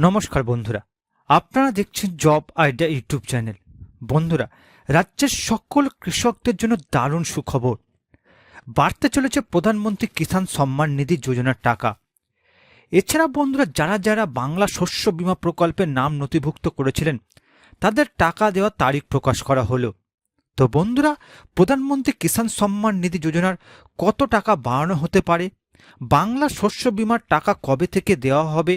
নমস্কার বন্ধুরা, আপনারা দেখছেন জব আইডিয়া ইউটিউব চ্যানেল। বন্ধুরা, রাজ্যের সকল কৃষকদের জন্য দারুণ সুখবর। বাড়তে চলেছে প্রধানমন্ত্রী কিষাণ সম্মান নিধি যোজনার টাকা। এছাড়া বন্ধুরা, যারা যারা বাংলা শস্য বিমা প্রকল্পের নাম নথিভুক্ত করেছিলেন, তাদের টাকা দেওয়ার তারিখ প্রকাশ করা হলো। তো বন্ধুরা, প্রধানমন্ত্রী কিষাণ সম্মান নিধি যোজনার কত টাকা বাড়ানো হতে পারে? বাংলা শস্য বিমার টাকা কবে থেকে দেওয়া হবে?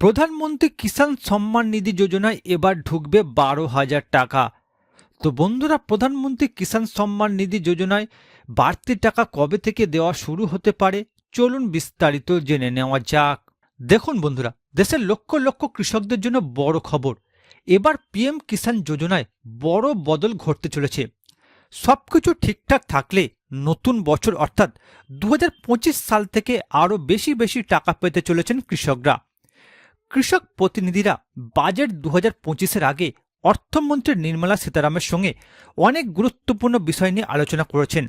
প্রধানমন্ত্রী কিষাণ সম্মান নিধি যোজনায় এবার ঢুকবে বারো হাজার টাকা। তো বন্ধুরা, প্রধানমন্ত্রী কিষাণ সম্মান নিধি যোজনায় বাড়তি টাকা কবে থেকে দেওয়া শুরু হতে পারে? চলুন বিস্তারিত জেনে নেওয়া যাক। দেখুন বন্ধুরা, দেশের লক্ষ লক্ষ কৃষকদের জন্য বড় খবর। এবার পিএম কিষাণ যোজনায় বড় বদল ঘটতে চলেছে। সবকিছু ঠিকঠাক থাকলে নতুন বছর অর্থাৎ দু হাজার পঁচিশ সাল থেকে আরও বেশি বেশি টাকা পেতে চলেছেন কৃষকরা। কৃষক প্রতিনিধিরা বাজেট দু হাজার পঁচিশের আগে অর্থমন্ত্রী নির্মলা সীতারামের সঙ্গে অনেক গুরুত্বপূর্ণ বিষয় নিয়ে আলোচনা করেছেন।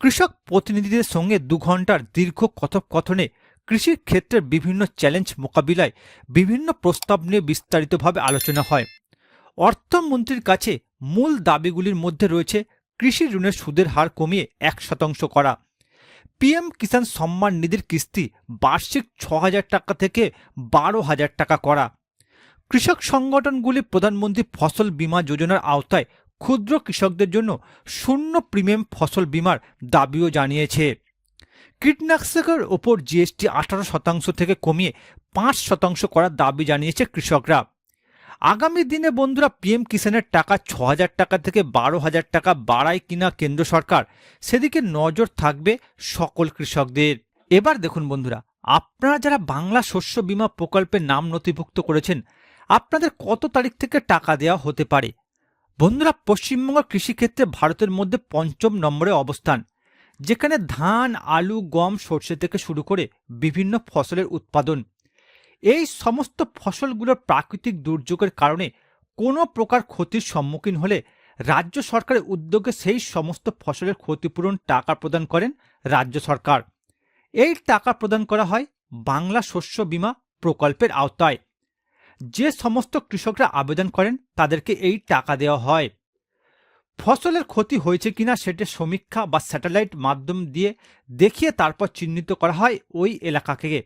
কৃষক প্রতিনিধিদের সঙ্গে দু ঘণ্টার দীর্ঘ কথোপকথনে কৃষির ক্ষেত্রের বিভিন্ন চ্যালেঞ্জ মোকাবিলায় বিভিন্ন প্রস্তাব নিয়ে বিস্তারিতভাবে আলোচনা হয়। অর্থমন্ত্রীর কাছে মূল দাবিগুলির মধ্যে রয়েছে কৃষি ঋণের সুদের হার কমিয়ে এক শতাংশ করা। পিএম কিষাণ সম্মান নিধির কিস্তি বার্ষিক ছ হাজার টাকা থেকে বারো হাজার টাকা করা। কৃষক সংগঠনগুলি প্রধানমন্ত্রী ফসল বীমা যোজনার আওতায় ক্ষুদ্র কৃষকদের জন্য শূন্য প্রিমিয়াম ফসল বীমার দাবিও জানিয়েছে। কীটনাশকের ওপর জিএসটি আঠারো শতাংশ থেকে কমিয়ে পাঁচ শতাংশ করার দাবি জানিয়েছে কৃষকরা। আগামী দিনে বন্ধুরা পিএম কিষাণের টাকা ছ হাজার টাকা থেকে বারো হাজার টাকা বাড়ায় কিনা কেন্দ্র সরকার, সেদিকে নজর থাকবে সকল কৃষকদের। এবার দেখুন বন্ধুরা, আপনারা যারা বাংলা শস্য বীমা প্রকল্পের নাম নথিভুক্ত করেছেন, আপনাদের কত তারিখ থেকে টাকা দেওয়া হতে পারে? বন্ধুরা, পশ্চিমবঙ্গ কৃষিক্ষেত্রে ভারতের মধ্যে পঞ্চম নম্বরে অবস্থান, যেখানে ধান, আলু, গম, সর্ষে থেকে শুরু করে বিভিন্ন ফসলের উৎপাদন। এই সমস্ত ফসলগুলোর প্রাকৃতিক দুর্যোগের কারণে কোনো প্রকার ক্ষতির সম্মুখীন হলে রাজ্য সরকারের উদ্যোগে সেই সমস্ত ফসলের ক্ষতিপূরণ টাকা প্রদান করেন রাজ্য সরকার। এই টাকা প্রদান করা হয় বাংলা শস্য বীমা প্রকল্পের আওতায়। যে সমস্ত কৃষকরা আবেদন করেন তাদেরকে এই টাকা দেওয়া হয়। ফসলের ক্ষতি হয়েছে কিনা সেটা সমীক্ষা বা স্যাটেলাইট মাধ্যম দিয়ে দেখিয়ে তারপর চিহ্নিত করা হয় ওই এলাকাকে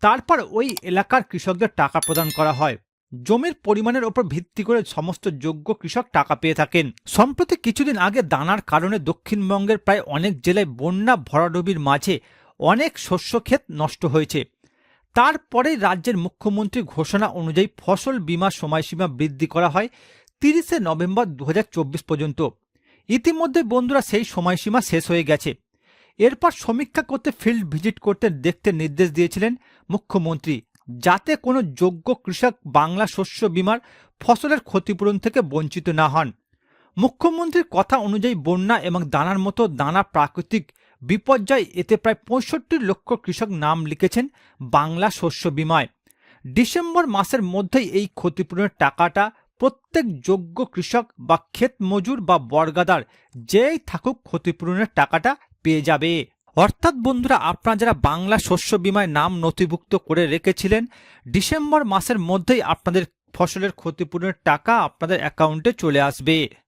তারপর ওই এলাকার কৃষকদের টাকা প্রদান করা হয়। জমির পরিমাণের ওপর ভিত্তি করে সমস্ত যোগ্য কৃষক টাকা পেয়ে থাকেন। সম্প্রতি কিছুদিন আগে দানার কারণে দক্ষিণবঙ্গের প্রায় অনেক জেলায় বন্যা ভরাডুবির মাঝে অনেক শস্যক্ষেত নষ্ট হয়েছে। তারপরে রাজ্যের মুখ্যমন্ত্রী ঘোষণা অনুযায়ী ফসল বীমা সময়সীমা বৃদ্ধি করা হয় তিরিশে নভেম্বর দু হাজার চব্বিশ পর্যন্ত। ইতিমধ্যে বন্ধুরা সেই সময়সীমা শেষ হয়ে গেছে। এরপর সমীক্ষা করতে ফিল্ড ভিজিট করতে দেখতে নির্দেশ দিয়েছিলেন মুখ্যমন্ত্রী। যাতে কোনো যোগ্য কৃষক বাংলা শস্য বীমার ফসলের ক্ষতিপূরণ থেকে বঞ্চিত না হন। মুখ্যমন্ত্রীর কথা অনুযায়ী বন্যা এবং দানার মতো দানা প্রাকৃতিক বিপর্যয়, এতে প্রায় পঁয়ষট্টি লক্ষ কৃষক নাম লিখেছেন বাংলা শস্য বিমায়। ডিসেম্বর মাসের মধ্যেই এই ক্ষতিপূরণের টাকাটা প্রত্যেক যোগ্য কৃষক বা ক্ষেত মজুর বা বর্গাদার যেই থাকুক ক্ষতিপূরণের টাকাটা পেয়ে যাবে। অর্থাৎ বন্ধুরা, আপনারা যারা বাংলা শস্য বিমায় নাম নথিভুক্ত করে রেখেছিলেন, ডিসেম্বর মাসের মধ্যেই আপনাদের ফসলের ক্ষতিপূরণের টাকা আপনাদের অ্যাকাউন্টে চলে আসবে।